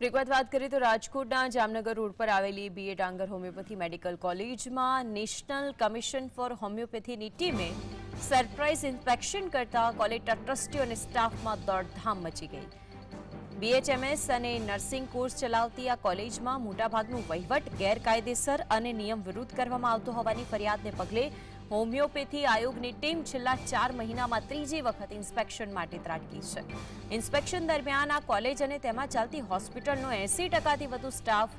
વિગત વાત કરીએ તો રાજકોટના જામનગર રોડ પર આવેલી બીએ ડાંગર હોમિયોપેથી મેડિકલ કોલેજમાં નેશનલ કમિશન ફોર હોમિયોપેથીની ટીમે સરપ્રાઇઝ ઇન્સ્પેક્શન કરતા કોલેજના ટ્રસ્ટીઓ અને સ્ટાફમાં દોડધામ મચી ગઈ. બીએચએમએસ અને નર્સિંગ કોર્સ ચલાવતી આ કોલેજમાં મોટાભાગનું વહીવટ ગેરકાયદેસર અને નિયમ વિરુદ્ધ કરવામાં આવતો હોવાની ફરિયાદને પગલે હોમિયોપેથી આયોગની ટીમ છેલ્લા ચાર મહિનામાં ત્રીજી વખત ઇન્સ્પેક્શન માટે ત્રાટકી છે. ઇન્સ્પેક્શન દરમિયાન આ કોલેજ અને તેમાં ચાલતી હોસ્પિટલનો એસી ટકાથી વધુ સ્ટાફ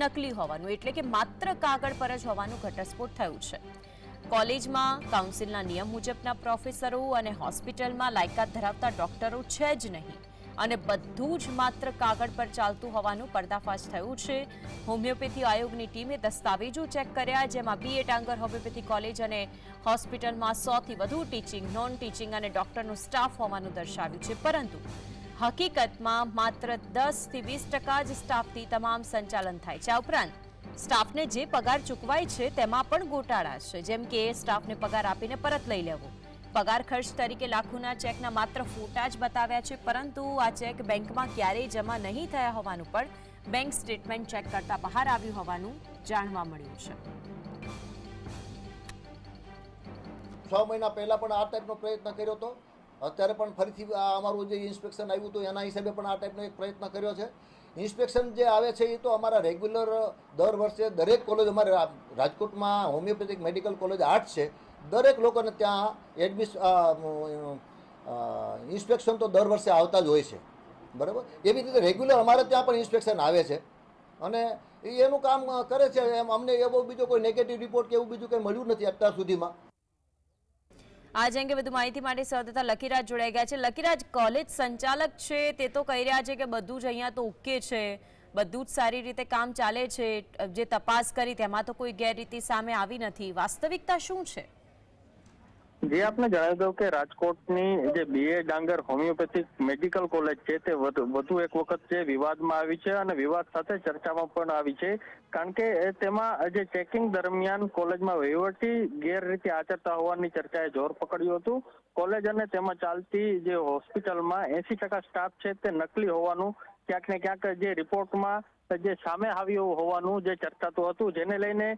નકલી હોવાનું, એટલે કે માત્ર કાગળ પર જ હોવાનું ઘટસ્ફોટ થયું છે. કોલેજમાં કાઉન્સિલના નિયમ મુજબના પ્રોફેસરો અને હોસ્પિટલમાં લાયકાત ધરાવતા ડોક્ટરો છે જ નહીં. અને બધું જ માત્ર કાગળ પર ચાલતું હોવાનું પર્દાફાશ થયું છે. હોમિયોપેથી આયોગની ટીમે દસ્તાવેજો ચેક કર્યા, જેમાં બીએ ટાંગર હોમિયોપેથી કોલેજ અને હોસ્પિટલમાં સોથી વધુ ટીચિંગ નોન ટીચિંગ અને ડોક્ટરનો સ્ટાફ હોવાનું દર્શાવ્યું છે. પરંતુ હકીકતમાં માત્ર દસથી વીસ ટકા જ સ્ટાફથી તમામ સંચાલન થાય છે. આ ઉપરાંત સ્ટાફને જે પગાર ચૂકવાય છે, તેમાં પણ ગોટાળા છે. જેમ કે સ્ટાફને પગાર આપીને પરત લઈ લેવો. પગાર ખર્ચ તરીકે લાખોના ચેકના માત્ર ફોટા જ બતાવ્યા છે, પરંતુ આ ચેક બેંકમાં ક્યારેય જમા નહીં થયા હોવાનું પણ બેંક સ્ટેટમેન્ટ ચેક કરતા બહાર આવ્યું હોવાનું જાણવા મળ્યું છે. છ મહિના પહેલાં પણ આ ટાઈપનો પ્રયત્ન કર્યો હતો. અત્યારે પણ ફરીથી આ અમારું જે ઇન્સ્પેક્શન આવ્યું હતું, એના હિસાબે પણ આ ટાઈપનો એક પ્રયત્ન કર્યો છે. ઇન્સ્પેક્શન જે આવે છે એ તો અમારા રેગ્યુલર દર વર્ષે દરેક કોલેજ અમારે રાજકોટમાં હોમિયોપેથિક મેડિકલ કોલેજ આઠ છે. દરેક લોકોને ત્યાં એડમિશ ઇન્સ્પેક્શન તો દર વર્ષે આવતા જ હોય છે. બરાબર? એવી રીતે રેગ્યુલર અમારે ત્યાં પણ ઇન્સ્પેક્શન આવે છે. અને એનું કામ કરે છે. એમ અમને એવો બીજો કોઈ નેગેટિવ રિપોર્ટ કે એવું બીજું કંઈ મળ્યું નથી અત્યાર સુધીમાં. આજ અંગે વધુ માહિતી માટે સંવાદદાતા લકીરાજ જોડાઈ ગયા છે. લકીરાજ કોલેજ સંચાલક છે તે તો કહી રહ્યા છે કે બધું જ અહીંયા તો ઓકે છે. બધું જ સારી રીતે કામ ચાલે છે. જે તપાસ કરી તેમાં તો કોઈ ગેરરીતિ સામે આવી નથી. વાસ્તવિકતા શું છે? જે આપને જણાવી દઉં કે રાજકોટની જે બીએ ડાંગર હોમિયોપેથિક મેડિકલ કોલેજ છે, તે વધુ એક વખત જે વિવાદમાં આવી છે અને વિવાદ સાથે ચર્ચામાં પણ આવી છે. કારણ કે તેમાં જે ચેકિંગ દરમિયાન કોલેજમાં વહીવટી ગેરરીતિ આચરતા હોવાની ચર્ચાએ જોર પકડ્યું હતું. કોલેજ અને તેમાં ચાલતી જે હોસ્પિટલમાં એસી ટકા સ્ટાફ છે, તે નકલી હોવાનું ક્યાંક ને ક્યાંક જે રિપોર્ટમાં જે સામે આવ્યું હોવાનું જે ચર્ચાતું હતું. જેને લઈને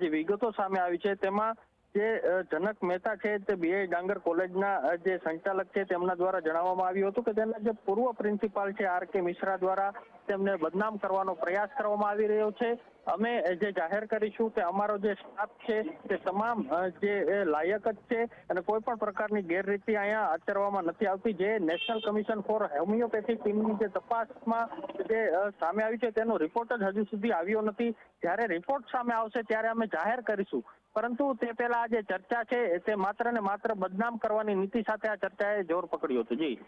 જે વિગતો સામે આવી છે, તેમાં જે જનક મહેતા છે તે બીએ ડાંગર કોલેજના જે સંચાલક છે તેમના દ્વારા જણાવવામાં આવ્યું હતું કે તેના જે પૂર્વ પ્રિન્સિપાલ છે આર કે મિશ્રા દ્વારા તેમને બદનામ કરવાનો પ્રયાસ કરવામાં આવી રહ્યો છે. અમે જે જાહેર કરીશું કે અમારો જે સ્ટાફ છે તે તમામ જે લાયક જ છે અને કોઈ પણ પ્રકારની ગેરરીતિ અહીંયા આચરવામાં નથી આવતી. જે નેશનલ કમિશન ફોર હોમિયોપેથી ટીમની જે તપાસમાં જે સામે આવી છે તેનો રિપોર્ટ જ હજુ સુધી આવ્યો નથી. જ્યારે રિપોર્ટ સામે આવશે ત્યારે અમે જાહેર કરીશું. પરંતુ તે પહેલા જે ચર્ચા છે, તે માત્ર ને માત્ર બદનામ કરવાની નીતિ સાથે આ ચર્ચાએ જોર પકડ્યું હતું, જી.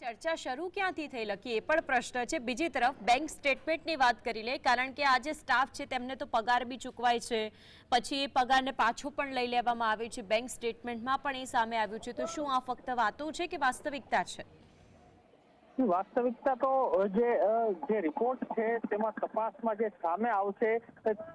ચર્ચા શરૂ ક્યાંથી થઈ, લખી? એ પણ પ્રશ્ન છે. બીજી તરફ, બેંક સ્ટેટમેન્ટની વાત કરી લે, કારણ કે આ જે સ્ટાફ છે, તેમને તો પગાર બી ચૂકવાય છે. પછી એ પગારને પાછો પણ લઈ લેવામાં આવે છે. બેંક સ્ટેટમેન્ટમાં પણ એ સામે આવ્યું છે. તો શું આ ફક્ત વાતો છે કે વાસ્તવિકતા છે? વાસ્તવિકતા તો જે જે રિપોર્ટ છે, તેમાં તપાસમાં જે સામે આવશે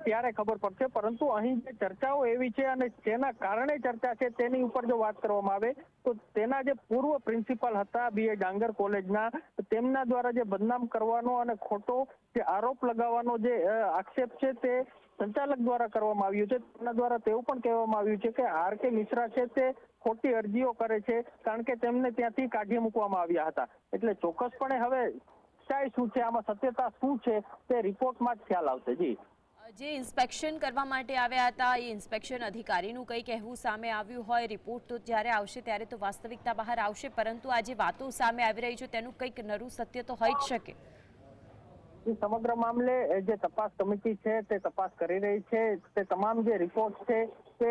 ત્યારે ખબર પડશે. પરંતુ અહીં જે ચર્ચાઓ એવી છે અને જેના કારણે ચર્ચા છે, તેની ઉપર જો વાત કરવામાં આવે, તો તેના જે પૂર્વ પ્રિન્સિપાલ હતા બીએ ડાંગર કોલેજના, તેમના દ્વારા જે બદનામ કરવાનો અને ખોટો જે આરોપ લગાવવાનો જે આક્ષેપ છે, તે સંચાલક દ્વારા કરવામાં આવ્યું છે. તેમના દ્વારા તેવું પણ કહેવામાં આવ્યું છે કે આર કે મિશ્રા છે તે ખોટી અરજીઓ કરે છે કારણ કે તેમને ત્યાંથી કાઢી મૂકવામાં આવ્યા હતા. એટલે ચોક્કસપણે હવે સચ્ચાઈ શું છે આમાં સત્યતા શું છે તે રિપોર્ટમાં જ ખ્યાલ આવશે. જી. જે ઇન્સ્પેક્શન કરવા માટે આવ્યા હતા એ ઇન્સ્પેક્શન અધિકારીનું કંઈ કહેવું સામે આવ્યું હોય રિપોર્ટ તો જ્યારે આવશે ત્યારે તો વાસ્તવિકતા બહાર આવશે પરંતુ આ જે વાતો સામે આવી રહી છે તેનું કંઈક નરું સત્ય તો હોઈ જ શકે. સમગ્ર મામલે જે તપાસ કમિટી છે તે તપાસ કરી રહી છે તે તમામ જે રિપોર્ટ છે તે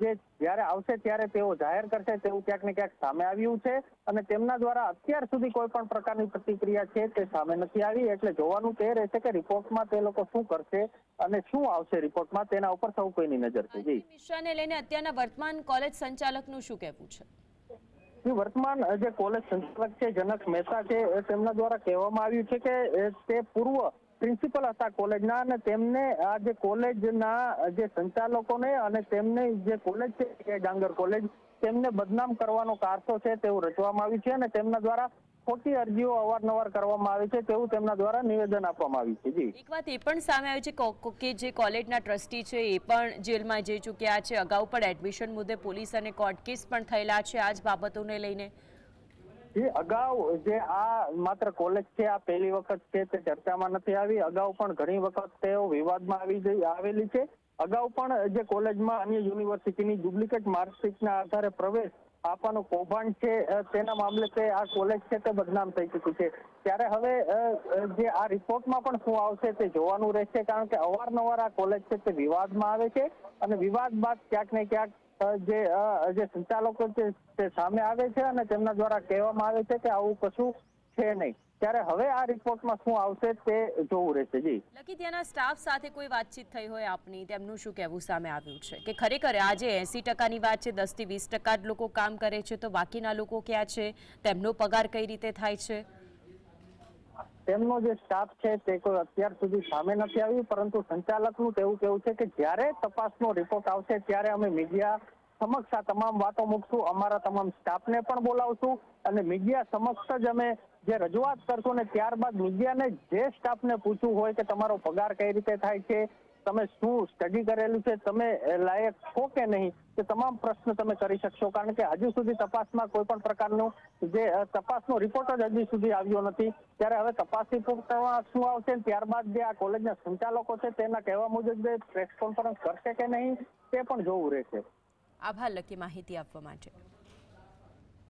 જે જ્યારે આવશે ત્યારે તેઓ જાહેર કરશે તેવું ક્યાંક ને ક્યાંક સામે આવ્યું છે અને તેમના દ્વારા અત્યાર સુધી કોઈ પણ પ્રકારની પ્રતિક્રિયા છે તે સામે નથી આવી. એટલે જોવાનું તે રહેશે કે રિપોર્ટમાં તે લોકો શું કરશે અને શું આવશે રિપોર્ટમાં તેના ઉપર સૌ કોઈની નજર છે. જી. મિશ્રાને લઈને અત્યારના વર્તમાન કોલેજ સંચાલકનું શું કહેવું છે? વર્તમાન જે કોલેજ સંચાલક છે જનક મહેતા છે એ તેમના દ્વારા કહેવામાં આવ્યું છે કે તે પૂર્વ પ્રિન્સિપલ હતા કોલેજના અને તેમને આ જે કોલેજના જે સંચાલકોને અને તેમને જે કોલેજ છે ડાંગર કોલેજ, તેમને બદનામ કરવાનો કારસો છે તેવું રચવામાં આવ્યું છે અને તેમના દ્વારા ખોટી અરજીઓ અવારનવાર કરવામાં આવે છે તેવું તેમના દ્વારા નિવેદન આપવામાં આવ્યું છે. જી. એક વાત એ પણ સામે આવી છે કો- જે કોલેજના ટ્રસ્ટી છે એ પણ જેલમાં જઈ ચૂક્યા છે. અગાઉ પણ એડમિશન મુદ્દે પોલીસ અને કોર્ટ કેસ પણ થયેલા છે. આ જ બાબતોને લઈને જે અગાઉ જે આ માત્ર કોલેજ છે, આ પહેલી વખત છે તે ચર્ચામાં નથી આવી. અગાઉ પણ ઘણી વખત તેઓ વિવાદમાં આવી ગઈ આવેલી છે. અગાઉ પણ જે કોલેજમાં અન્ય યુનિવર્સિટીની ડુપ્લિકેટ માર્કશીટના આધારે પ્રવેશ આપવાનું કૌભાંડ છે તેના મામલે તે આ કોલેજ છે તે બદનામ થઈ ચૂકી છે. ત્યારે હવે જે આ રિપોર્ટમાં પણ શું આવશે તે જોવાનું રહેશે, કારણ કે અવારનવાર આ કોલેજ છે તે વિવાદમાં આવે છે. અને વિવાદ બાદ ક્યાંક ને ક્યાંક જે જે સંચાલકો તે સામે આવે છે અને તેમના દ્વારા કહેવામાં આવે છે કે આવું કશું છે નહીં. ત્યારે હવે આ રિપોર્ટમાં શું આવશે તે જોવું રહેશે, જી. લકી ત્યાંના સ્ટાફ સાથે કોઈ વાતચીત થઈ હોય આપની, તેમનું શું કહેવું સામે આવ્યું છે? કે ખરેખર આજે એસી ટકાની વાત છે દસથી વીસ ટકા જ લોકો કામ કરે છે, તો બાકીના લોકો ક્યાં છે? તેમનો પગાર કઈ રીતે થાય છે? તેમનો જે સ્ટાફ છે તે કોઈ અત્યાર સુધી સામે નથી આવ્યું, પરંતુ સંચાલકનું તેવું કેવું છે કે જ્યારે તપાસનો રિપોર્ટ આવશે, ત્યારે અમે મીડિયા સમક્ષ આ તમામ વાતો મૂકશું, અમારા તમામ સ્ટાફને પણ બોલાવશું અને મીડિયા સમક્ષ જ અમે જે રજૂઆત કરશું ને ત્યારબાદ મીડિયાને જે સ્ટાફને પૂછવું હોય કે તમારો પગાર કઈ રીતે થાય છે તમે શું સ્ટડી કરેલું છે, તમે લાયક છો કે નહીં? તે તમામ પ્રશ્ન તમે કરી શકશો, કારણ કે હજુ સુધી તપાસમાં કોઈ પણ પ્રકારનું જે તપાસનો રિપોર્ટ જ હજી સુધી આવ્યો નથી. ત્યારે હવે તપાસ રિપોર્ટમાં શું આવશે? ત્યારબાદ જે આ કોલેજના સંચાલકો છે, તેના કહેવા મુજબ જે પ્રેસ કોન્ફરન્સ કરશે કે નહીં, તે પણ જોવું રહેશે. આભાર, લકી માહિતી આપવા માટે.